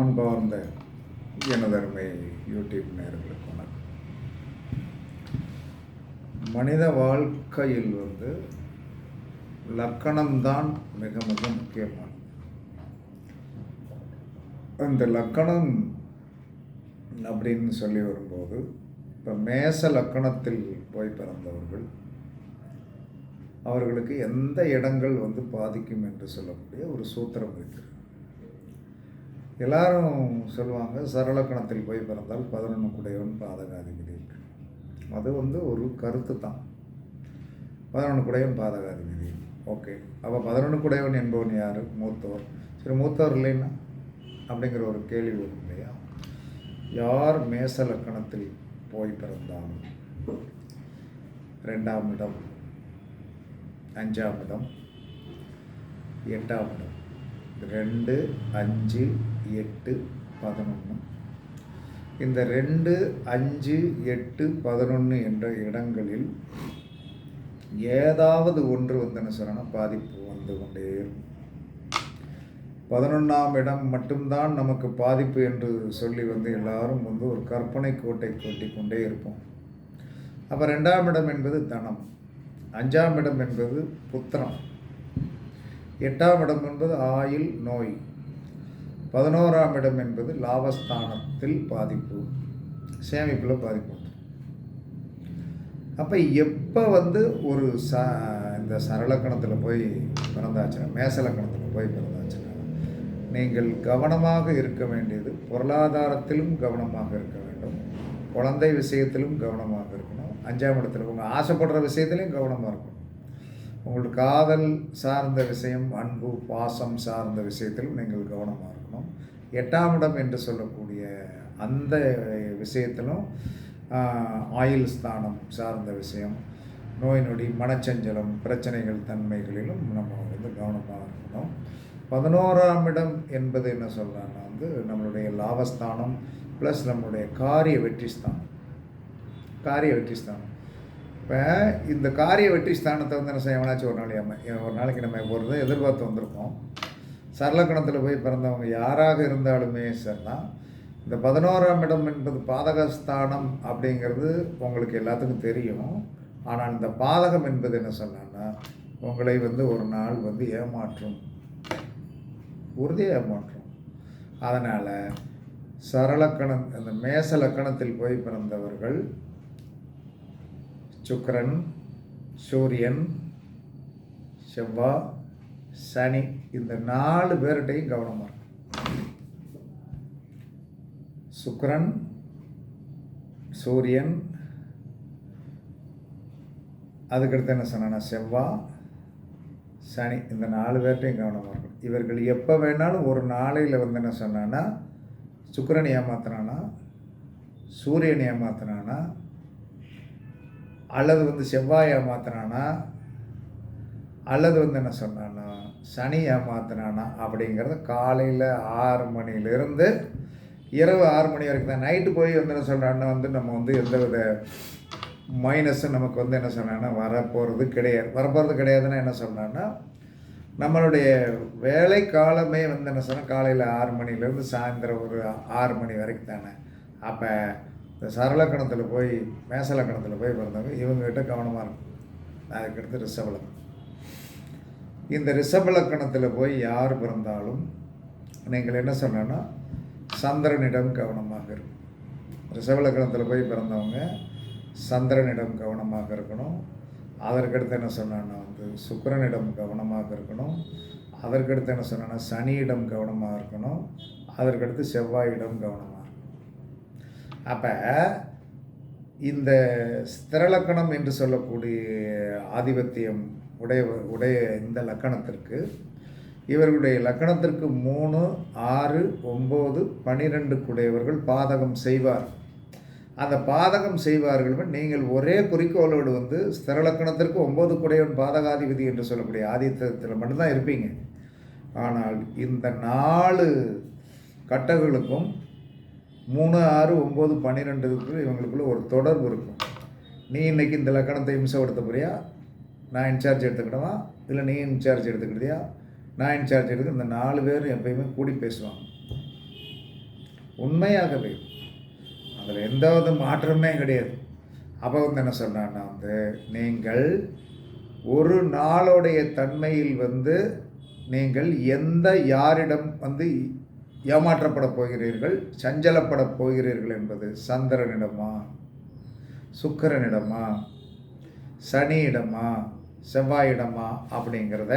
அன்பார்ந்த எனதருமை யூடியூப் நேர்களுக்கு வணக்கம். மனித வாழ்க்கையில் வந்து லக்கணம்தான் மிக மிக முக்கியமானது. அந்த லக்கணம் அப்படின்னு சொல்லி வரும்போது இப்போ மேச லக்கணத்தில் போய் பிறந்தவர்கள் அவர்களுக்கு எந்த இடங்கள் வந்து பாதிக்கும் என்று சொல்லக்கூடிய ஒரு சூத்திரம் இருக்கிறது எல்லாரும் சொல்லுவாங்க சரலக்கணத்தில் போய் பிறந்தால் பதினொன்று குடையவன் பாதகாதிபதி. அது வந்து ஒரு கருத்து தான். பதினொன்று குடையவன் பாதகாதிபதி. ஓகே. அப்போ பதினொன்று குடையவன் என்பவன் யார்? மூத்தவர். சரி மூத்தவர் இல்லைன்னா அப்படிங்கிற ஒரு கேள்வி வரும் இல்லையா? யார் மேச லக்கணத்தில் போய் பிறந்தாலும்? ரெண்டாம் இடம். அஞ்சாம் இடம். எட்டாம் இடம். ரெண்டு அஞ்சு எட்டு பதினொன்று இந்த ரெண்டு அஞ்சு எட்டு பதினொன்று என்ற இடங்களில் ஏதாவது ஒன்று வந்து என்ன சொல்லணும் பாதிப்பு வந்து கொண்டே இருக்கும். பதினொன்றாம் இடம் மட்டும்தான் நமக்கு பாதிப்பு என்று சொல்லி வந்து எல்லாரும் வந்து ஒரு கற்பனை கோட்டை கொட்டி கொண்டே இருப்போம். அப்போ ரெண்டாம் இடம் என்பது தனம். அஞ்சாம் இடம் என்பது புத்திரம். எட்டாம் இடம் என்பது ஆயில் நோய். பதினோராம் இடம் என்பது லாபஸ்தானத்தில் பாதிப்பு சேமிப்பில் பாதிப்பு. அப்போ எப்போ வந்து ஒரு ச இந்த சரலக்கணத்தில் போய் பிறந்தாச்சுன்னா மேசலக்கணத்தில் போய் பிறந்தாச்சுன்னா நீங்கள் கவனமாக இருக்க வேண்டியது பொருளாதாரத்திலும் கவனமாக இருக்க வேண்டும். குழந்தை விஷயத்திலும் கவனமாக இருக்கணும். அஞ்சாம் இடத்துல உங்கள் ஆசைப்படுற விஷயத்துலையும் கவனமாக இருக்கணும். உங்களுக்கு காதல் சார்ந்த விஷயம் அன்பு பாசம் சார்ந்த விஷயத்திலும் நீங்கள் கவனமாக இருக்கணும் எட்டாம் இடம் என்று சொல்லக்கூடிய அந்த விஷயத்திலும் ஆயுள் ஸ்தானம் சார்ந்த விஷயம் நோய் நொடி மனச்சஞ்சலம் பிரச்சனைகள் தன்மைகளிலும் நம்ம வந்து கவனமாக இருக்கணும். பதினோராம் இடம் என்பது என்ன சொல்கிறாங்கன்னா வந்து நம்மளுடைய லாபஸ்தானம் ப்ளஸ் நம்மளுடைய காரிய வெற்றி ஸ்தானம். காரிய வெற்றி ஸ்தானம். இப்போ இந்த காரிய வெற்றி ஸ்தானத்தை வந்து என்ன செய்ய வேணாச்சும் ஒரு நாளைக்கு ஒரு நாளைக்கு நம்ம ஒரு எதிர்பார்த்து வந்திருக்கோம் சரளக்கணத்தில் போய் பிறந்தவங்க யாராக இருந்தாலுமே சரிதான் இந்த பதினோராம் இடம் என்பது பாதகஸ்தானம் அப்படிங்கிறது உங்களுக்கு எல்லாத்துக்கும் தெரியும். ஆனால் இந்த பாதகம் என்பது என்ன சொன்னான்னா உங்களை வந்து ஒரு நாள் வந்து ஏமாற்றும். உறுதியாக ஏமாற்றும். அதனால் சரளக்கணம் அந்த மேச லக்கணத்தில் போய் பிறந்தவர்கள் சுக்கரன் சூரியன் செவ்வாய் சனி இந்த நாலு பேர்கிட்டையும் கவனமாக இருக்கும் சுக்கரன் சூரியன் அதுக்கடுத்து என்ன சொன்னா செவ்வாய் சனி இந்த நாலு பேர்கிட்டையும் கவனமாக இருக்கும் இவர்கள் எப்போ வேணாலும் ஒரு நாளையில் வந்து என்ன சொன்னான்னா சுக்கரன் ஏமாத்தினானா சூரியன் ஏமாத்தினானா அல்லது வந்து செவ்வாய் ஏமாத்தினானா அல்லது வந்து என்ன சொன்னான்னா சனி ஏமாத்தினானா அப்படிங்கிறது காலையில் ஆறு மணிலேருந்து இரவு ஆறு மணி வரைக்கும் தான். நைட்டு போய் வந்து என்ன சொல்கிறான்னா வந்து நம்ம வந்து எந்த வித மைனஸும் நமக்கு வந்து என்ன சொன்னான்னா வரப்போகிறது கிடையாது. வரப்போகிறது கிடையாதுன்னா என்ன சொன்னான்னா நம்மளுடைய வேலை காலமே வந்து என்ன சொன்னால் காலையில் ஆறு மணிலேருந்து சாயந்தரம் ஒரு ஆறு மணி வரைக்கும் தானே. அப்போ இந்த சரளக்கணத்தில் போய் மேசலக்கணத்தில் போய் பிறந்தவங்க இவங்ககிட்ட கவனமாக இருக்கும் அதுக்கடுத்து ரிஷபலக்கணம் இந்த ரிஷபலக்கணத்தில் போய் யார் பிறந்தாலும் நீங்கள் என்ன சொன்னேன்னா சந்திரனிடம் கவனமாக இருக்கும் ரிஷபலக்கணத்தில் போய் பிறந்தவங்க சந்திரனிடம் கவனமாக இருக்கணும். அதற்கடுத்து என்ன சொன்னேன்னா வந்து சுக்கரனிடம் கவனமாக இருக்கணும். அதற்கடுத்து என்ன சொன்னேன்னா சனியிடம் கவனமாக இருக்கணும். அதற்கடுத்து செவ்வாயிடம் கவனமாக அப்போ இந்த ஸ்திரலக்கணம் என்று சொல்லக்கூடிய ஆதிபத்தியம் உடைய உடைய இந்த லக்கணத்திற்கு. இவர்களுடைய லக்கணத்திற்கு மூணு ஆறு ஒம்பது பனிரெண்டு குடையவர்கள் பாதகம் செய்வார். அந்த பாதகம் செய்வார்கள். நீங்கள் ஒரே குறிக்கோளோடு வந்து ஸ்திரலக்கணத்திற்கு ஒம்பது குடையவன் பாதகாதிபதி என்று சொல்லக்கூடிய ஆதித்தத்தில் மட்டும்தான் இருப்பீங்க. ஆனால் இந்த நாலு கட்டங்களுக்கும் மூணு ஆறு ஒம்பது பன்னிரெண்டுக்கு இவங்களுக்குள்ள ஒரு தொடர்பு இருக்கும். நீ இன்றைக்கி இந்த லக்கணத்தை இம்சப்படுத்த போறியா? நான் இன்சார்ஜ் எடுத்துக்கிட்டவா? இல்லை நீ இன்சார்ஜ் எடுத்துக்கிட்டியா? நான் இன்சார்ஜ் எடுத்து இந்த நாலு பேர் எப்பயுமே கூடி பேசுவாங்க. உண்மையாகவே அதில் எந்தவித மாற்றமே கிடையாது. அப்போ வந்து என்ன சொன்னான்னா வந்து நீங்கள் ஒரு நாளுடைய தன்மையில் வந்து நீங்கள் எந்த யாரிடம் வந்து ஏமாற்றப்பட போகிறீர்கள் சஞ்சலப்பட போகிறீர்கள் என்பது சந்திரனிடமா சுக்கரனிடமா சனியிடமா செவ்வாயிடமா அப்படிங்கிறத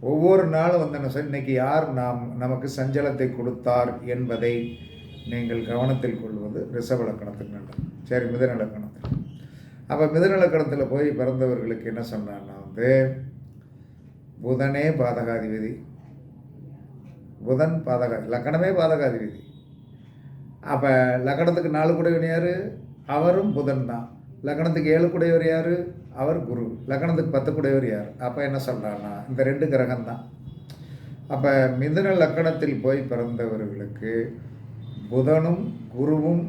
ஒவ்வொரு நாளும் வந்து என்ன இன்னைக்கு யார் நாம் நமக்கு சஞ்சலத்தை கொடுத்தார் என்பதை நீங்கள் கவனத்தில் கொள்வது ரிஷப லக்கணத்துக்கு நல்லது. சரி மிதனலக்கணத்தில் அப்போ மிதநலக்கணத்தில் போய் பிறந்தவர்களுக்கு என்ன சொன்னான்னா வந்து புதனே பாதகாதிபதி. புதன் பாதகா லக்கணமே பாதகாதிபதி. அப்போ லக்கணத்துக்கு நாலு கூட யார்? அவரும் புதன் தான். லக்கணத்துக்கு ஏழு குடையவர் யார்? அவர் குரு. லக்கணத்துக்கு பத்து கூடையவர் யார்? அப்போ என்ன சொல்கிறான்னா இந்த ரெண்டு கிரகம் தான் அப்போ மிதுன லக்கணத்தில் போய் பிறந்தவர்களுக்கு புதனும் குருவும்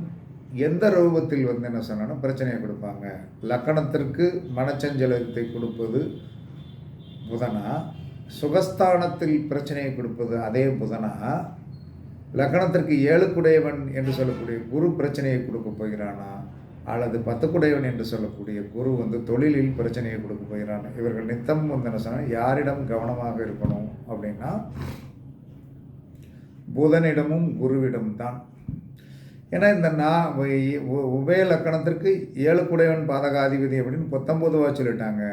எந்த ரூபத்தில் வந்து என்ன சொன்னாலும் பிரச்சனையை கொடுப்பாங்க. லக்கணத்திற்கு மனச்சஞ்சலத்தை கொடுப்பது புதனா சுகஸ்தானத்தில் பிரச்சனையை கொடுப்பது அதே புதனா லக்கணத்திற்கு ஏழுக்குடையவன் என்று சொல்லக்கூடிய குரு பிரச்சனையை கொடுக்க போகிறானா? அல்லது பத்துக்குடையவன் என்று சொல்லக்கூடிய குரு வந்து தொழிலில் பிரச்சனையை கொடுக்க போகிறான். இவர்கள் நித்தம் வந்து என்ன சொன்னால் யாரிடம் கவனமாக இருக்கணும் அப்படின்னா புதனிடமும் குருவிடம் தான் ஏன்னா இந்த நான் உபய லக்கணத்திற்கு ஏழு குடையவன் பாதகாதிபதி அப்படின்னு பத்தொம்போதுவா சொல்லிட்டாங்க.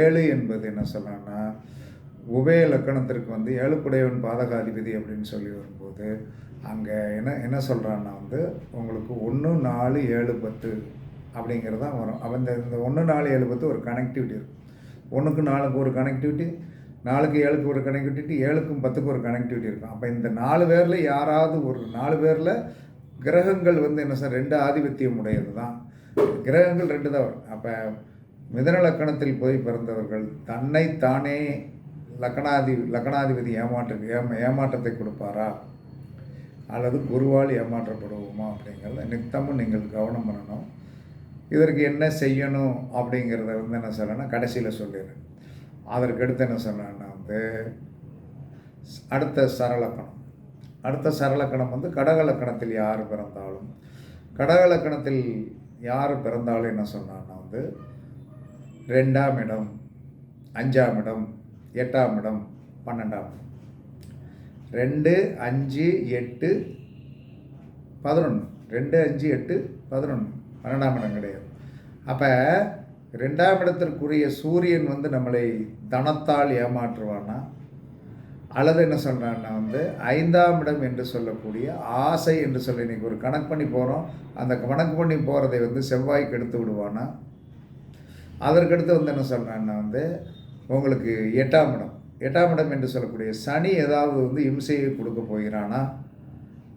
ஏழு என்பது என்ன சொல்லலாம்னா உபய லக்கணத்திற்கு வந்து ஏழுக்குடையவன் பாதகாதிபதி அப்படின்னு சொல்லி வரும்போது அங்கே என்ன என்ன சொல்கிறான்னா வந்து உங்களுக்கு ஒன்று நாலு ஏழு பத்து அப்படிங்கிறது தான் வரும். அப்போ இந்த இந்த ஒன்று நாலு ஏழு பத்து ஒரு கனெக்டிவிட்டி இருக்கும். ஒன்றுக்கு நாலுக்கு ஒரு கனெக்டிவிட்டி நாலுக்கு ஏழுக்கு ஒரு கனெக்டிவிட்டி ஏழுக்கும் பத்துக்கு ஒரு கனெக்டிவிட்டி இருக்கும். அப்போ இந்த நாலு பேரில் யாராவது ஒரு நாலு பேரில் கிரகங்கள் வந்து என்ன சார் ரெண்டு ஆதிபத்தியம் உடையது தான் கிரகங்கள் ரெண்டு தான் வரும். அப்போ மிதன லக்கணத்தில் போய் பிறந்தவர்கள் தன்னை தானே லக்கணாதி லக்கணாதிபதி ஏமாற்ற ஏமா ஏமாற்றத்தை கொடுப்பாரா? அல்லது குருவால் ஏமாற்றப்படுவோமா அப்படிங்கிறத நித்தமும் நீங்கள் கவனம் பண்ணணும். இதற்கு என்ன செய்யணும் அப்படிங்கிறத வந்து என்ன சொல்லணும்னா கடைசியில் சொல்லிடுறேன். அதற்கு அடுத்து என்ன சொல்லணும்னா வந்து அடுத்த சரலக்கணம். அடுத்த சரலக்கணம் வந்து கடகலக்கணத்தில் யார் பிறந்தாலும் கடகலக்கணத்தில் யார் பிறந்தாலும் என்ன சொன்னான்னா வந்து ரெண்டாம் இடம் அஞ்சாம் இடம் எட்டாம் இடம் பன்னெண்டாம். இடம் ரெண்டு அஞ்சு எட்டு பதினொன்று ரெண்டு அஞ்சு எட்டு பதினொன்று பன்னெண்டாம் இடம் கிடையாது. அப்போ ரெண்டாம் இடத்திற்குரிய சூரியன் வந்து நம்மளை தனத்தால் ஏமாற்றுவானா? அல்லது என்ன சொல்கிறான்னா வந்து ஐந்தாம் இடம் என்று சொல்லக்கூடிய ஆசை என்று சொல்லி இன்றைக்கி ஒரு கணக்கு பண்ணி போகிறோம் அந்த கணக்கு பண்ணி போகிறதை வந்து செவ்வாய்க்கு எடுத்து விடுவானா? அதற்கடுத்து வந்து என்ன சொல்கிறான்னா வந்து உங்களுக்கு எட்டாம் இடம். எட்டாம் இடம் என்று சொல்லக்கூடிய சனி ஏதாவது வந்து இம்சையை கொடுக்க போகிறானா?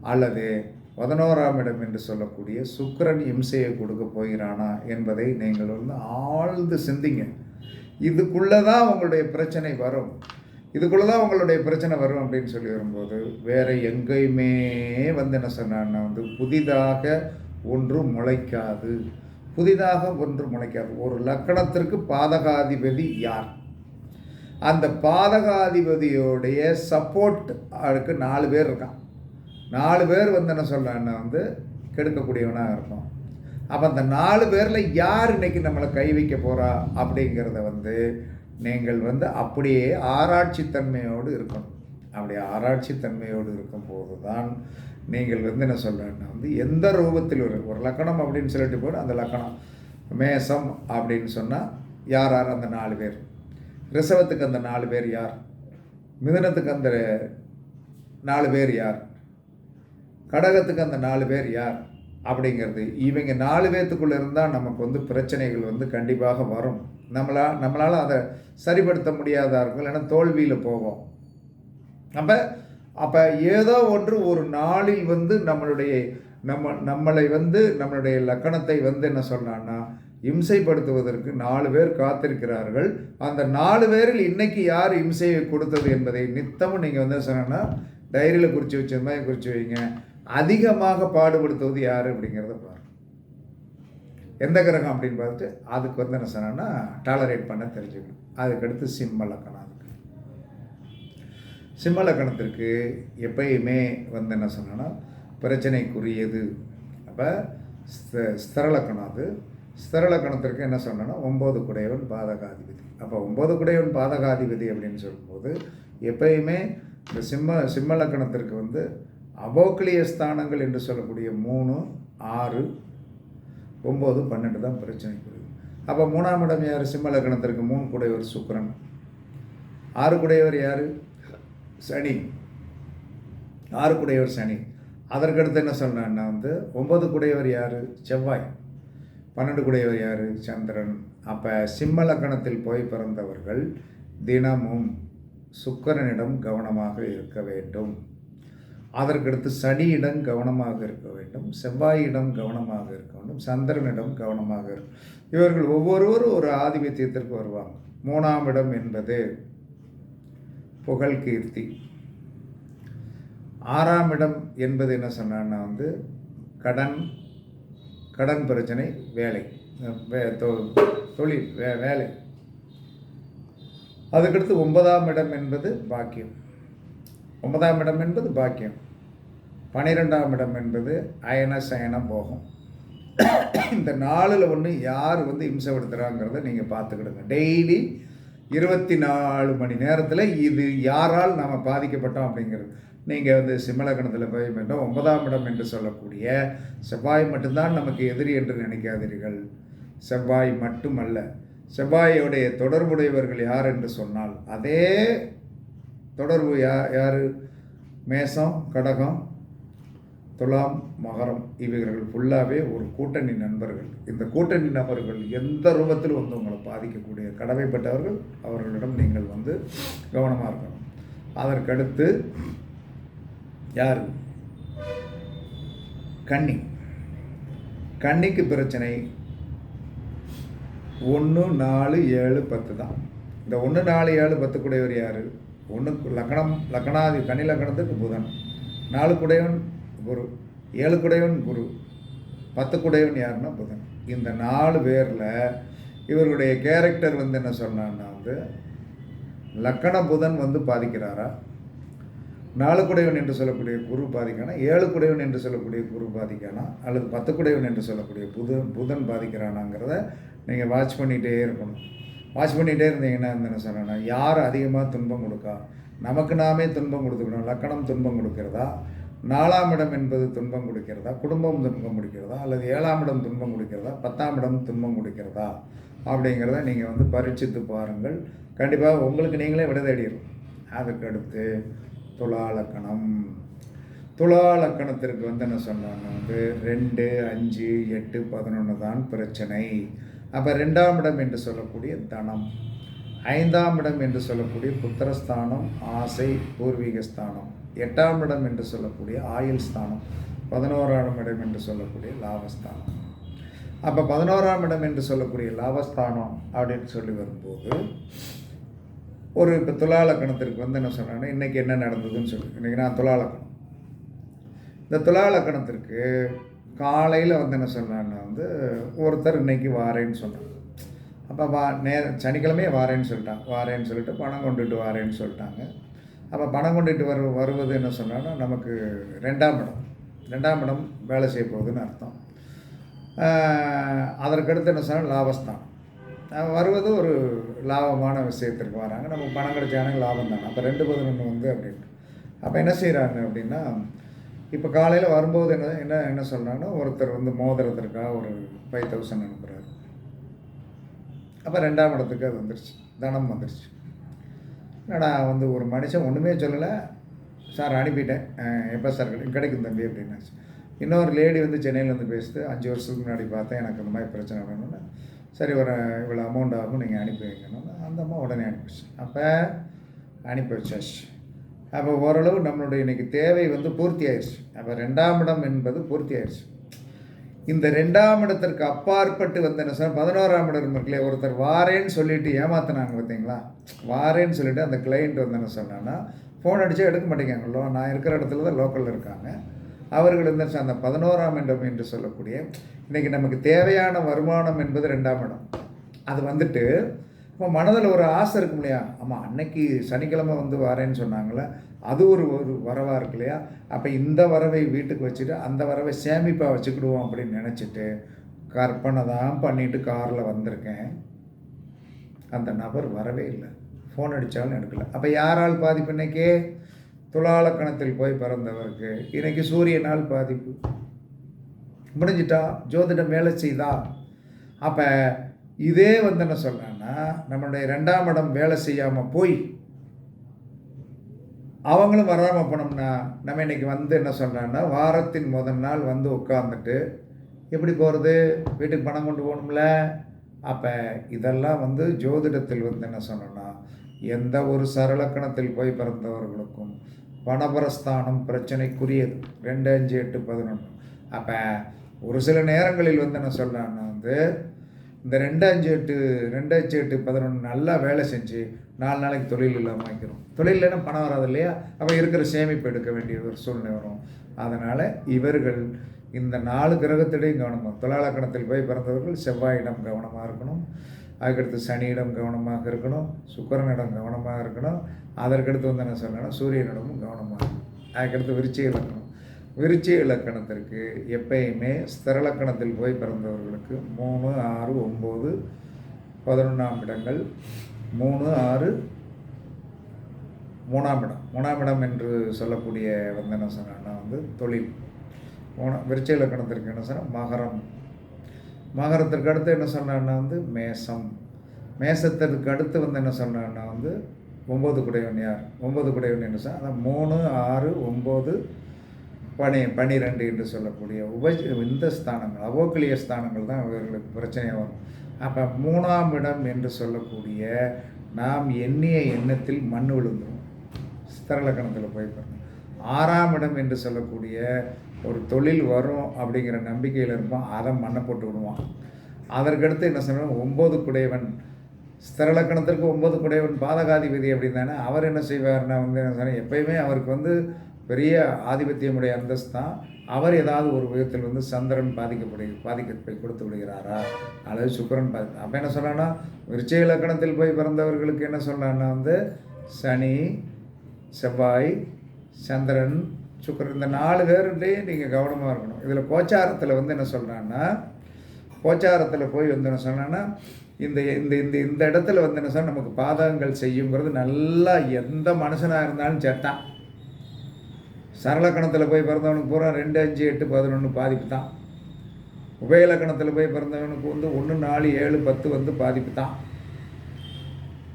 அல்லது பதினோராம் இடம் என்று சொல்லக்கூடிய சுக்கரன் இம்சையை கொடுக்க போகிறானா என்பதை நீங்கள் வந்து ஆழ்ந்து சிந்திங்க. இதுக்குள்ளே தான் உங்களுடைய பிரச்சனை வரும். இதுக்குள்ளே தான் உங்களுடைய பிரச்சனை வரும் அப்படின்னு சொல்லி வரும்போது வேறு எங்கேயுமே வந்து என்ன சொன்னான்னா வந்து புதிதாக ஒன்று முளைக்காது. புதிதாக ஒன்று முளைக்காது. ஒரு லக்கணத்திற்கு பாதகாதிபதி யார்? அந்த பாதகாதிபதியோடைய சப்போர்ட் அதுக்கு நாலு பேர் இருக்கான். நாலு பேர் வந்து என்ன சொல்கிறான்னா வந்து கெடுக்கக்கூடியவனாக இருக்கும். அப்போ அந்த நாலு பேரில் யார் இன்னைக்கு நம்மளை கை வைக்க போகிறா அப்படிங்கிறத வந்து நீங்கள் வந்து அப்படியே ஆராய்ச்சித்தன்மையோடு இருக்கணும். அப்படி ஆராய்ச்சி தன்மையோடு இருக்கும்போது தான் நீங்கள் வந்து என்ன சொல்கிறேன்னா வந்து எந்த ரூபத்தில் ஒரு ஒரு லக்கணம் அப்படின்னு சொல்லிட்டு போய் அந்த லக்கணம். மேசம் அப்படின்னு சொன்னால் யார் யார்? அந்த நாலு பேர். ரிசவத்துக்கு அந்த நாலு பேர் யார்? மிதனத்துக்கு அந்த நாலு பேர் யார்? கடகத்துக்கு அந்த நாலு பேர் யார்? அப்படிங்கிறது இவங்க நாலு பேர்த்துக்குள்ளே இருந்தால் நமக்கு வந்து பிரச்சனைகள் வந்து கண்டிப்பாக வரும். நம்மளால் நம்மளால் அதை சரிப்படுத்த முடியாதா இருக்கும் இல்லைன்னா தோல்வியில் போவோம் நம்ம அப்போ ஏதோ ஒன்று ஒரு நாளில் வந்து நம்மளுடைய நம்ம நம்மளை வந்து நம்மளுடைய லக்கணத்தை வந்து என்ன சொன்னான்னா இம்சைப்படுத்துவதற்கு நாலு பேர் காத்திருக்கிறார்கள். அந்த நாலு பேரில் இன்னைக்கு யார் இம்சையை கொடுத்தது என்பதை நித்தமும் நீங்கள் வந்து சொன்னோன்னா டைரியில் குறித்து வச்ச மாதிரி குறித்து வைங்க. அதிகமாக பாடுபடுத்துவது யார் அப்படிங்கிறத பாருங்கள் எந்த கிரகம் அப்படின்னு பார்த்துட்டு அதுக்கு வந்து என்ன சொன்னோன்னா டாலரேட் பண்ண தெரிஞ்சுக்கணும். அதுக்கடுத்து சிம்ம லக்கணம் அதுக்கு. சிம்ம லக்கணத்திற்கு எப்பயுமே வந்து என்ன சொன்னோன்னா பிரச்சனைக்குரியது. அப்போ ஸ்திரலக்கணம் அது. ஸ்திரலக்கணத்திற்கு என்ன சொன்னோன்னா ஒம்பது குடையவன் பாதகாதிபதி. அப்போ ஒம்பது குடையவன் பாதகாதிபதி அப்படின்னு சொல்லும்போது எப்பயுமே இந்த சிம்ம சிம்ம லக்கணத்திற்கு வந்து அபோக்லிய ஸ்தானங்கள் என்று சொல்லக்கூடிய மூணு ஆறு ஒம்பது பன்னெண்டு தான் பிரச்சனைக்குரியது. அப்போ மூணாம் இடம் யார்? சிம்ம லக்கணத்திற்கு மூணு குடையவர் சுக்கரன். ஆறு குடையவர் யார்? சனி. ஆறு குடையவர் சனி. அதற்கடுத்து என்ன சொன்னேன்னா வந்து ஒம்பது குடையவர் யார்? செவ்வாய். பன்னெண்டு குடையவர் யார்? சந்திரன். அப்போ சிம்ம லக்கணத்தில் போய் பிறந்தவர்கள் தினமும் சுக்கரனிடம் கவனமாக இருக்க வேண்டும். அதற்கடுத்து சனியிடம் கவனமாக இருக்க வேண்டும். செவ்வாயிடம் கவனமாக இருக்க வேண்டும். சந்திரனிடம் கவனமாக இருக்கும் இவர்கள் ஒவ்வொருவரும் ஒரு ஆதிபத்தியத்திற்கு வருவாங்க. மூணாம் இடம் என்பது புகழ் கீர்த்தி. ஆறாம் இடம் என்பது என்ன சொன்னான்னா வந்து கடன் கடன் பிரச்சனை வேலை. வே- தொ- தொழில் வே வேலை. அதுக்கடுத்து ஒன்பதாம் இடம் என்பது பாக்கியம். ஒன்பதாம் இடம் என்பது பாக்கியம். பன்னிரெண்டாம் இடம் என்பது அயன சயனம் போகும். இந்த நாளில் ஒன்று யார் வந்து இம்சப்படுத்துகிறாங்கிறத நீங்கள் பார்த்துக்கிடுங்க. டெய்லி இருபத்தி நாலு மணி நேரத்தில் இது யாரால் நாம் பாதிக்கப்பட்டோம் அப்படிங்கிறது. நீங்கள் வந்து சிம்மலக்கணத்தில் போய் மீண்டும் ஒன்பதாம் இடம் என்று சொல்லக்கூடிய செவ்வாய் மட்டும்தான் நமக்கு எதிரி என்று நினைக்காதீர்கள். செவ்வாய் மட்டுமல்ல. செவ்வாயோடைய தொடர்புடையவர்கள் யார் என்று சொன்னால் அதே தொடர்பு யா யார்? மேசம் கடகம் துலாம் மகரம் இவர்கள் ஃபுல்லாகவே ஒரு கூட்டணி நண்பர்கள். இந்த கூட்டணி நபர்கள் எந்த ரூபத்தில் வந்து உங்களை பாதிக்கக்கூடிய கடமைப்பட்டவர்கள் அவர்களிடம் நீங்கள் வந்து கவனமாக இருக்கணும். அதற்கடுத்து யார்? கன்னி கன்னிக்கு பிரச்சனை ஒன்று நாலு ஏழு பத்து தான். இந்த ஒன்று நாலு ஏழு பத்து கூடையவர் யார்? ஒன்று லக்கணம் லக்கணாதி கன்னி லக்கணத்துக்கு புதன். நாலு குடையவன் குரு. ஏழு குடையவன் குரு. பத்து குடையவன் யாருன்னா புதன். இந்த நாலு பேரில் இவருடைய கேரக்டர் வந்து என்ன சொன்னான்னா வந்து லக்கண புதன் வந்து பாதிக்கிறாரா? நாலு குடைவன் என்று சொல்லக்கூடிய குரு பாதிக்கானா? ஏழு குடையவன் என்று சொல்லக்கூடிய குரு பாதிக்கானா? அல்லது பத்து குடைவன் என்று சொல்லக்கூடிய புதன் புதன் பாதிக்கிறானாங்கிறத நீங்கள் வாட்ச் பண்ணிகிட்டே இருக்கணும். வாட்ச் பண்ணிகிட்டே இருந்தீங்கன்னா என்ன சொன்னேன்னா யார் அதிகமாக துன்பம் கொடுக்கா? நமக்கு நாமே துன்பம் கொடுத்துக்கணும். லக்கணம் துன்பம் கொடுக்கிறதா? நாலாம் இடம் என்பது துன்பம் கொடுக்கிறதா? குடும்பம் துன்பம் கொடுக்கிறதா? அல்லது ஏழாம் இடம் துன்பம் கொடுக்கிறதா? பத்தாம் இடம் துன்பம் கொடுக்கிறதா? அப்படிங்கிறத நீங்கள் வந்து பரீட்சித்து பாருங்கள். கண்டிப்பாக உங்களுக்கு நீங்களே விட தேடிடும் அதுக்கடுத்து துளாலக்கணம் துளாலக்கணத்திற்கு வந்து என்ன சொன்னாங்க? வந்து ரெண்டு அஞ்சு எட்டு பதினொன்று தான் பிரச்சனை. அப்போ ரெண்டாம் இடம் என்று சொல்லக்கூடிய தனம். ஐந்தாம் இடம் என்று சொல்லக்கூடிய புத்திரஸ்தானம் ஆசை பூர்வீக ஸ்தானம். எட்டாம் இடம் என்று சொல்லக்கூடிய ஆயுள் ஸ்தானம். பதினோராம் இடம் என்று சொல்லக்கூடிய லாபஸ்தானம். அப்போ பதினோராம் இடம் என்று சொல்லக்கூடிய லாபஸ்தானம் அப்படின்னு சொல்லி வரும்போது ஒரு இப்போ துலாலக்கணத்திற்கு வந்து என்ன சொன்னாங்கன்னா இன்றைக்கி என்ன நடந்ததுன்னு சொல்லி. இன்றைக்கி நான் துலாலக்கணம். இந்த துலாலக்கணத்திற்கு காலையில் வந்து என்ன சொன்னான்னா வந்து ஒருத்தர் இன்னைக்கு வாரேன்னு சொன்னாங்க அப்போ வா நே சனிக்கிழமையே வாரேன்னு சொல்லிட்டாங்க வாரேன்னு சொல்லிட்டு பணம் கொண்டுட்டு வாரேன்னு சொல்லிட்டாங்க. அப்போ பணம் கொண்டுட்டு வரு வருவது என்ன சொன்னான்னா நமக்கு ரெண்டாம் இடம். ரெண்டாம் இடம் வேலை செய்ய போகுதுன்னு அர்த்தம். அதற்கடுத்து என்ன சொன்னால் லாபஸ்தான் வருவது ஒரு லாபமான விஷயத்திற்கு வராங்க. நமக்கு பணம் கிடைச்சாங்க லாபம் தானே. அப்போ ரெண்டு பதினொன்று வந்து அப்படின்ட்டு. அப்போ என்ன செய்கிறாங்க அப்படின்னா இப்போ காலையில் வரும்போது என்ன என்ன என்ன சொல்கிறாங்கன்னா ஒருத்தர் வந்து மோதிரத்திற்காக ஒரு ஃபைவ் தௌசண்ட் அனுப்புகிறாரு அப்போ ரெண்டாம் இடத்துக்கு அது வந்துருச்சு. தனம் வந்துருச்சு. என்னடா வந்து ஒரு மனுஷன் ஒன்றுமே சொல்லலை. சார் அனுப்பிட்டேன். எப்போ சார் கிடைக்கும்? கிடைக்கும் தம்பி அப்படின்னாச்சு. இன்னொரு லேடி வந்து சென்னையில் வந்து பேசுது. அஞ்சு வருஷத்துக்கு முன்னாடி பார்த்தேன். எனக்கு அந்த மாதிரி பிரச்சனை வேணும்னு சரி ஒரு இவ்வளோ அமௌண்ட் ஆகும் நீங்கள் அனுப்பி வைக்கணும்னு அந்த அம்மா உடனே அனுப்பிச்சு. அப்போ அனுப்பி வச்சாச்சு. அப்போ ஓரளவு நம்மளுடைய இன்னைக்கு தேவை வந்து பூர்த்தி ஆயிடுச்சு அப்போ ரெண்டாம் இடம் என்பது பூர்த்தி ஆயிடுச்சு இந்த ரெண்டாம் இடத்திற்கு அப்பாற்பட்டு வந்து என்ன சொன்னால் பதினோராம் இடம் இருக்குல்லையே ஒருத்தர் வாரேன்னு சொல்லிட்டு ஏமாத்தினாங்க பார்த்தீங்களா? வாரேன்னு சொல்லிட்டு அந்த கிளைண்ட் வந்து என்ன சொன்னான்னா ஃபோன் அடித்தா எடுக்க மாட்டேங்காங்களோ நான் இருக்கிற இடத்துல தான் லோக்கலில் இருக்காங்க. அவர்கள் வந்து அந்த பதினோராம் இடம் என்று சொல்லக்கூடிய இன்றைக்கி நமக்கு தேவையான வருமானம் என்பது ரெண்டாம் இடம். அது வந்துட்டு இப்போ மனதில் ஒரு ஆசை இருக்கும் இல்லையா? ஆமாம் அன்னைக்கு சனிக்கிழமை வந்து வரேன்னு சொன்னாங்களே அது ஒரு ஒரு வரவாக இருக்கு இல்லையா? அப்போ இந்த வரவை வீட்டுக்கு வச்சுட்டு அந்த வரவை சேமிப்பாக வச்சுக்கிடுவோம் அப்படின்னு நினச்சிட்டு கற்பனை தான் பண்ணிட்டு காரில் வந்திருக்கேன். அந்த நபர் வரவே இல்லை. ஃபோன் அடித்தாலும் எடுக்கல. அப்போ யாரால் பாதிப்பு இன்னைக்கே? துலாலக்கணத்தில் போய் பிறந்தவருக்கு இன்றைக்கி சூரியனால் பாதிப்பு. முடிஞ்சிட்டா ஜோதிடம் வேலை செய்தா? அப்போ இதே வந்து என்ன சொல்கிறேன்னா நம்மளுடைய ரெண்டாம் இடம் வேலை செய்யாமல் போய் அவங்களும் வராமல் போனோம்னா நம்ம இன்னைக்கு வந்து என்ன சொல்கிறேன்னா வாரத்தின் முதல் நாள் வந்து உட்காந்துட்டு எப்படி போகிறது வீட்டுக்கு பணம் கொண்டு போகணும்ல. அப்போ இதெல்லாம் வந்து ஜோதிடத்தில் வந்து என்ன சொன்னோன்னா எந்த ஒரு சரலக்கணத்தில் போய் பிறந்தவர்களுக்கும் பணபரஸ்தானம் பிரச்சனைக்குரியது. ரெண்டு அஞ்சு எட்டு பதினொன்று. அப்போ ஒரு சில நேரங்களில் வந்து என்ன சொல்கிறேன்னா வந்து இந்த ரெண்டு அஞ்சு எட்டு ரெண்டு அஞ்சு எட்டு பதினொன்று நல்லா வேலை செஞ்சு நாலு நாளைக்கு தொழில் இல்லாமல் வைக்கிறோம் தொழில் இல்லைன்னா பணம் வராது இல்லையா? அப்போ இருக்கிற சேமிப்பு எடுக்க வேண்டிய ஒரு சூழ்நிலை வரும். அதனால் இவர்கள் இந்த நாலு கிரகத்திடையும் கவனமாக துலாலக்கணத்தில் போய் பிறந்தவர்கள் செவ்வாயிடம் கவனமாக இருக்கணும். அதுக்கடுத்து சனியிடம் கவனமாக இருக்கணும் சுக்கரனிடம் கவனமாக இருக்கணும் அதற்கடுத்து வந்து என்ன சொல்லணும் சூரியனிடமும் கவனமாக இருக்கணும். அதுக்கடுத்து விருச்சிக இலக்கணம். விருச்சிக இலக்கணத்திற்கு எப்பயுமே ஸ்திரலக்கணத்தில் போய் பிறந்தவர்களுக்கு மூணு ஆறு ஒம்பது பதினொன்றாம் இடங்கள். மூணு ஆறு மூணாம் இடம். மூணாம் இடம் என்று சொல்லக்கூடிய வந்து என்ன சொன்னால் வந்து தொழில். மூணா விருச்ச இலக்கணத்திற்கு என்ன சொன்னால் மகரம். மகரத்திற்கு அடுத்து என்ன சொன்னான்னா வந்து மேசம். மேசத்திற்கு அடுத்து வந்து என்ன சொன்னான்னா வந்து ஒம்பது குடையவன் யார்? ஒம்பது குடையவன் என்ன சொன்னால் அதான் மூணு ஆறு ஒம்பது பனி பனிரெண்டு என்று சொல்லக்கூடிய உப இந்த ஸ்தானங்கள் அவோக்கிலிய ஸ்தானங்கள் தான் இவர்களுக்கு பிரச்சனையாக வரும். அப்போ மூணாம் இடம் என்று சொல்லக்கூடிய நாம் எண்ணிய எண்ணத்தில் மண் விழுந்துடும் ஸ்திரலக்கணத்தில் போய் பாருங்கள் ஆறாம் இடம் என்று சொல்லக்கூடிய ஒரு தொழில் வரும் அப்படிங்கிற நம்பிக்கையில் இருப்போம் அதை மண்ணை போட்டு விடுவான் அதற்கடுத்து என்ன சொல்லணும் ஒம்பது குடையவன் ஸ்திரலக்கணத்திற்கு ஒம்பது குடையவன் பாதகாதிபதி அப்படின்னானே அவர் என்ன செய்வார்னா வந்து என்ன சொன்னால் எப்பயுமே அவருக்கு வந்து பெரிய ஆதிபத்தியமுடைய அந்தஸ்து. தான் அவர் ஏதாவது ஒரு விதத்தில் வந்து சந்திரன் பாதிக்கப்படு பாதிக்கப்பை கொடுத்து விடுகிறாரா? அல்லது சுக்கரன் பாதி அப்போ என்ன சொன்னான்னா விருச்சிக இலக்கணத்தில் போய் பிறந்தவர்களுக்கு என்ன சொன்னான்னா வந்து சனி செவ்வாய் சந்திரன் சுக்கர் இந்த நாலு பேருடையும் நீங்கள் கவனமாக இருக்கணும். இதில் கோச்சாரத்தில் வந்து என்ன சொல்கிறான்னா கோச்சாரத்தில் போய் வந்து என்ன சொன்னான்னா இந்த இந்த இந்த இந்த இடத்துல வந்து என்ன சொன்னால் நமக்கு பாதகங்கள் செய்யுங்கிறது நல்லா எந்த மனுஷனாக இருந்தாலும் சேர்த்தான் சரளக்கணத்தில் போய் பிறந்தவனுக்கு பூரா ரெண்டு அஞ்சு எட்டு பதினொன்று பாதிப்பு தான். உபயலக்கணத்தில் போய் பிறந்தவனுக்கு வந்து ஒன்று நாலு ஏழு பத்து வந்து பாதிப்பு தான்.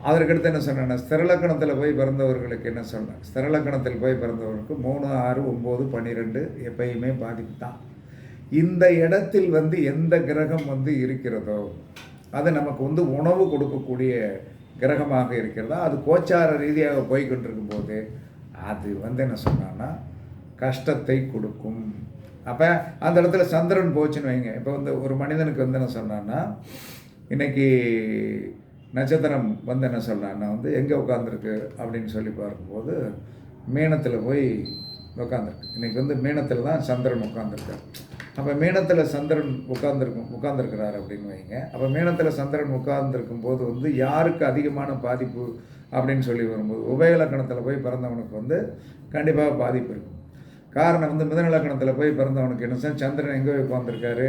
அதற்கடுத்து என்ன சொன்னேன்னா ஸ்திரலக்கணத்தில் போய் பிறந்தவர்களுக்கு என்ன சொன்னேன்? ஸ்திரலக்கணத்தில் போய் பிறந்தவர்களுக்கு மூணு ஆறு ஒம்பது பன்னிரெண்டு எப்பயுமே பாதிப்பு தான். இந்த இடத்தில் வந்து எந்த கிரகம் வந்து இருக்கிறதோ அது நமக்கு வந்து உணவு கொடுக்கக்கூடிய கிரகமாக இருக்கிறதா அது கோச்சார ரீதியாக போய் கொண்டிருக்கும் போது அது வந்து என்ன சொன்னான்னா கஷ்டத்தை கொடுக்கும். அப்போ அந்த இடத்துல சந்திரன் போச்சுன்னு வைங்க. இப்போ வந்து ஒரு மனிதனுக்கு வந்து என்ன சொன்னான்னா இன்னைக்கு நட்சத்திரம் வந்து என்ன சொல்கிறான்னா வந்து எங்கே உட்காந்துருக்கு அப்படின்னு சொல்லி பார்க்கும்போது மீனத்தில் போய் உட்காந்துருக்கு இன்றைக்கி வந்து மீனத்தில் தான் சந்திரன் உட்காந்துருக்கார் அப்போ மீனத்தில் சந்திரன் உட்காந்துருக்கும் உட்காந்துருக்கிறார் அப்படின்னு வைங்க. அப்போ மீனத்தில் சந்திரன் உட்கார்ந்துருக்கும் போது வந்து யாருக்கு அதிகமான பாதிப்பு அப்படின்னு சொல்லி வரும்போது உபயலக்கணத்தில் போய் பிறந்தவனுக்கு வந்து கண்டிப்பாக பாதிப்பு இருக்கும். காரணம் வந்து மிதநலக்கணத்தில் போய் பிறந்தவனுக்கு என்ன சார் சந்திரன் எங்கே போய் உட்காந்துருக்காரு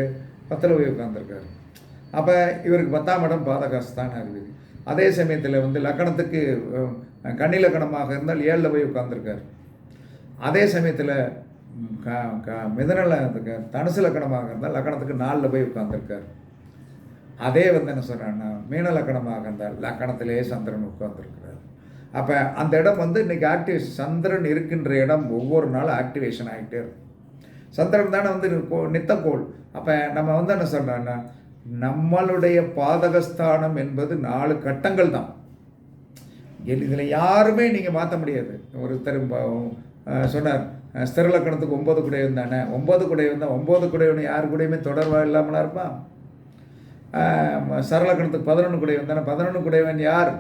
பத்தில் போய் உட்காந்துருக்காரு அப்போ இவருக்கு பத்தாம் இடம் பாதகஸ்தான இருக்குது. அதே சமயத்தில் வந்து லக்கணத்துக்கு கன்னி லக்கணமாக இருந்தால் ஏழில் போய் உட்காந்துருக்கார் அதே சமயத்தில் க க மிதனல தனுசு லக்கணமாக இருந்தால் லக்கணத்துக்கு நாலில் போய் உட்காந்துருக்கார் அதே வந்து என்ன சொல்கிறான்னா மீன லக்கணமாக இருந்தால் லக்கணத்திலே சந்திரன் உட்காந்துருக்கிறார் அப்போ அந்த இடம் வந்து இன்னைக்கு ஆக்டிவேஷன் சந்திரன் இருக்கின்ற இடம் ஒவ்வொரு நாளும் ஆக்டிவேஷன் ஆகிட்டே இருக்கும். சந்திரன் தானே வந்து கோ- நித்தக்கோள். அப்போ நம்ம வந்து என்ன சொல்கிறோன்னா நம்மளுடைய பாதகஸ்தானம் என்பது நாலு கட்டங்கள் தான். இதில் யாருமே நீங்கள் மாற்ற முடியாது. ஒருத்தர் சொன்னார் ஸ்திரலக்கணத்துக்கு ஒம்பது குடையவன் தானே. ஒம்பது குடையவன் தான் ஒம்பது குடையவன் யார் கூடயுமே தொடர்பாக இல்லாமலா இருப்பான் சரளக்கணத்துக்கு பதினொன்று குடையவன் தானே. பதினொன்று குடையவன் யார்?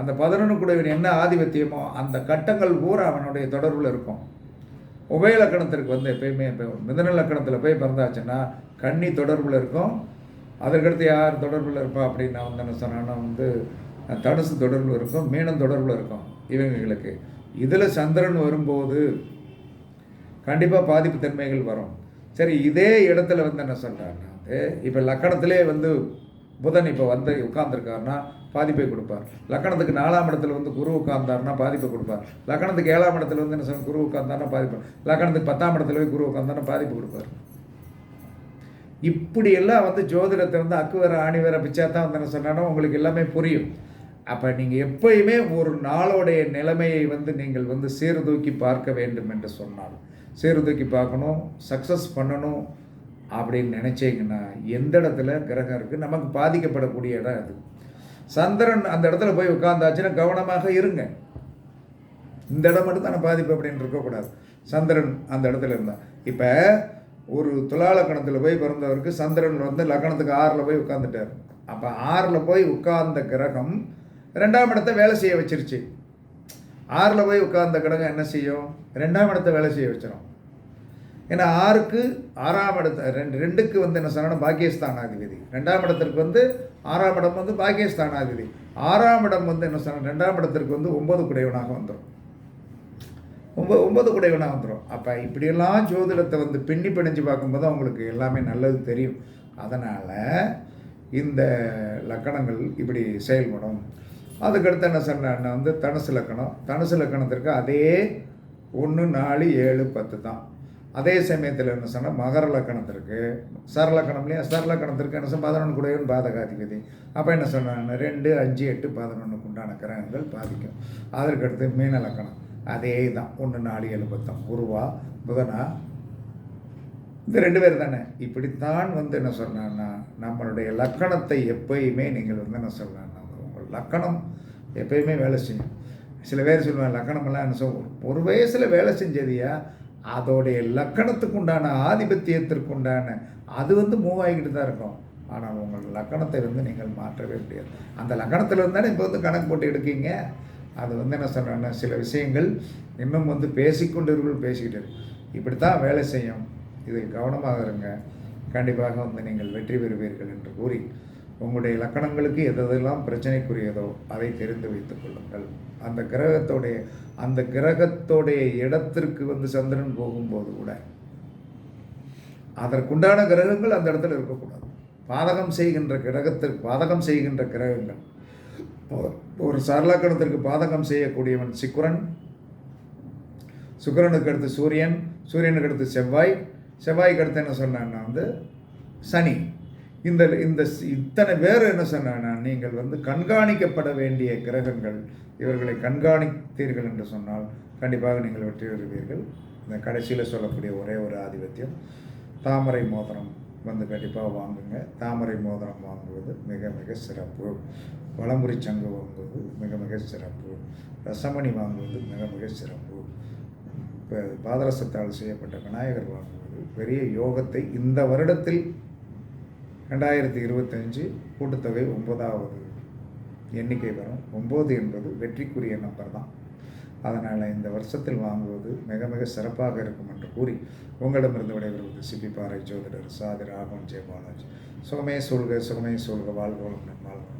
அந்த பதினொன்று குடையவன் என்ன ஆதிபத்தியமோ அந்த கட்டங்கள் பூரா அவனுடைய தொடர்பில் இருக்கும். உபயலக்கணத்திற்கு வந்து எப்பயுமே இப்போ மிதன லக்கணத்தில் போய் பிறந்தாச்சுன்னா கன்னி தொடர்பில் இருக்கும். அதற்கடுத்து யார் தொடர்பில் இருப்பா அப்படின்னு நான் வந்து என்ன சொன்னேன்னா வந்து தனுசு தொடர்பில் இருக்கும் மீனம் தொடர்பில் இருக்கும் இவங்களுக்கு. இதில் சந்திரன் வரும்போது கண்டிப்பாக பாதிப்பு தன்மைகள் வரும். சரி இதே இடத்துல வந்து என்ன சொல்கிறாருன்னா இப்போ லக்கணத்திலே வந்து புதன் இப்போ வந்து உட்கார்ந்துருக்காருன்னா பாதிப்பை கொடுப்பார். லக்கணத்துக்கு நாலாம் இடத்துல வந்து குரு உட்கார்ந்தாருன்னா பாதிப்பை கொடுப்பார். லக்கணத்துக்கு ஏழாம் இடத்துல வந்து என்ன சொல்ல குரு உட்கார்ந்தாருன்னா பாதிப்பு. லக்கணத்துக்கு பத்தாம் இடத்துல போய் குரு உட்கார்ந்தாருன்னா பாதிப்பு கொடுப்பார். இப்படியெல்லாம் வந்து ஜோதிடத்தை வந்து அக்குவர ஆணிவர பிச்சா தான் வந்து என்ன சொன்னாலும் உங்களுக்கு எல்லாமே புரியும். அப்போ நீங்கள் எப்பயுமே ஒரு நாளோடைய நிலைமையை வந்து நீங்கள் வந்து சீர்தூக்கி பார்க்க வேண்டும் என்று சொன்னால். சீர்தூக்கி பார்க்கணும் சக்ஸஸ் பண்ணணும் அப்படின்னு நினச்சிங்கன்னா எந்த இடத்துல கிரகம் இருக்குது நமக்கு பாதிக்கப்படக்கூடிய இடம் அது. சந்திரன் அந்த இடத்துல போய் உட்காந்தாச்சுன்னா கவனமாக இருங்க. இந்த இடம் மட்டும் தானே பாதிப்பு அப்படின்னு இருக்கக்கூடாது. சந்திரன் அந்த இடத்துல இருந்தால் இப்போ ஒரு துலாலக்கணத்தில் போய் பிறந்தவருக்கு சந்திரன் வந்து லக்கணத்துக்கு ஆறில் போய் உட்காந்துட்டார் அப்போ ஆறில் போய் உட்கார்ந்த கிரகம் ரெண்டாம் இடத்த வேலை செய்ய வச்சிருச்சு. ஆறில் போய் உட்கார்ந்த கிரகம் என்ன செய்யும்? ரெண்டாம் இடத்த வேலை செய்ய வச்சிடும் ஏன்னா ஆறுக்கு ஆறாம் இடத்த ரெண்டு ரெண்டுக்கு வந்து என்ன சொன்னால் பாக்கியஸ்தானாதிபதி. ரெண்டாம் இடத்திற்கு வந்து ஆறாம் இடம் வந்து பாக்கியஸ்தானாதிபதி. ஆறாம் இடம் வந்து என்ன சொன்னால் ரெண்டாம் இடத்திற்கு வந்து ஒன்பது குடையவனாக வந்துடும் ஒம்பது ஒம்பது குடைவனாக வந்துடும் அப்போ இப்படியெல்லாம் ஜோதிடத்தை வந்து பின்னி பிணைஞ்சு பார்க்கும்போது அவங்களுக்கு எல்லாமே நல்லது தெரியும். அதனால் இந்த லக்கணங்கள் இப்படி செயல்படும். அதுக்கடுத்து என்ன சொன்னேன்னா வந்து தனுசு லக்கணம். தனுசு லக்கணத்திற்கு அதே ஒன்று நாலு ஏழு பத்து தான். அதே சமயத்தில் என்ன சொன்னால் மகர லக்கணத்திற்கு சரலக்கணம் இல்லையா? சரலக்கணத்திற்கு என்ன சொன்ன பதினொன்று குடையவன் பாதகாதிபதி. அப்போ என்ன சொன்னாங்க ரெண்டு அஞ்சு எட்டு பதினொன்றுக்கு உண்டான கிரகங்கள் பாதிக்கும். அதற்கடுத்து மீன லக்கணம். அதே தான் ஒன்று நாலு ஏழு குருவா புதனா? இந்த ரெண்டு பேர் தானே. இப்படித்தான் வந்து என்ன சொன்னான்னா நம்மளுடைய லக்கணத்தை எப்பயுமே நீங்கள் வந்து என்ன சொல்லலாம்னா உங்கள் லக்கணம் எப்பயுமே வேலை செய்யும். சில பேர் சொல்லுவாங்க லக்கணமெல்லாம் என்ன சொல் ஒரு வயசில் வேலை செஞ்சதையா? அதோடைய லக்கணத்துக்கு உண்டான ஆதிபத்தியத்திற்கு உண்டான அது வந்து மூவ் ஆகிக்கிட்டு தான் இருக்கும். ஆனால் உங்கள் லக்கணத்தை வந்து நீங்கள் மாற்றவே முடியாது. அந்த லக்கணத்தில் இருந்தாலும் இப்போ வந்து கணக்கு போட்டு எடுக்கீங்க? அது வந்து என்ன சொல்கிறேன்னா சில விஷயங்கள் இன்னும் வந்து பேசிக்கொண்டிருக்கும் பேசிக்கிட்டு இப்படி தான் வேலை செய்யும். இதில் கவனமாக இருங்க. கண்டிப்பாக வந்து நீங்கள் வெற்றி பெறுவீர்கள் என்று கூறி உங்களுடைய லக்கணங்களுக்கு எதெல்லாம் பிரச்சனைக்குரியதோ அதை தெரிந்து வைத்துக் கொள்ளுங்கள். அந்த கிரகத்தோடைய அந்த கிரகத்தோடைய இடத்திற்கு வந்து சந்திரன் போகும்போது கூட அதற்குண்டான கிரகங்கள் அந்த இடத்துல இருக்கக்கூடாது. பாதகம் செய்கின்ற கிரகத்திற்கு பாதகம் செய்கின்ற கிரகங்கள். ஒரு சரலக்கணத்திற்கு பாதகம் செய்யக்கூடியவன் சிக்குரன். சுக்கரனுக்கு அடுத்து சூரியன் சூரியனுக்கு அடுத்து செவ்வாய். செவ்வாய்க்கு அடுத்து என்ன சொன்னான்னா வந்து சனி. இந்த இந்த இத்தனை பேர் என்ன சொன்னான்னா நீங்கள் வந்து கண்காணிக்கப்பட வேண்டிய கிரகங்கள். இவர்களை கண்காணித்தீர்கள் என்று சொன்னால் கண்டிப்பாக நீங்கள் வெற்றி பெறுவீர்கள். இந்த கடைசியில் சொல்லக்கூடிய ஒரே ஒரு ஆதிபத்தியம் தாமரை மோதிரம் வந்து கண்டிப்பாக வாங்குங்க. தாமரை மோதிரம் வாங்குவது மிக மிக சிறப்பு. வளமுறை சங்கம் வாங்குவது மிக மிக சிறப்பு. ரசமணி வாங்குவது மிக மிக சிறப்பு. இப்போ பாதரசத்தால் செய்யப்பட்ட விநாயகர் வாங்குவது பெரிய யோகத்தை இந்த வருடத்தில் ரெண்டாயிரத்தி இருபத்தஞ்சு கூட்டுத்தொகை ஒன்பதாவது எண்ணிக்கை வரும். ஒம்பது என்பது வெற்றிக்குரிய நம்பர் தான். அதனால் இந்த வருஷத்தில் வாங்குவது மிக மிக சிறப்பாக இருக்கும் என்று கூறி உங்களிடமிருந்து விடைபெறுவது சிபி பாறை ஜோதிடர் சாதி ராகவன் ஜெயபாலாஜ். சுகமே சொல்க சுகமே சொல்க வாழ்வோம் வளமுடன்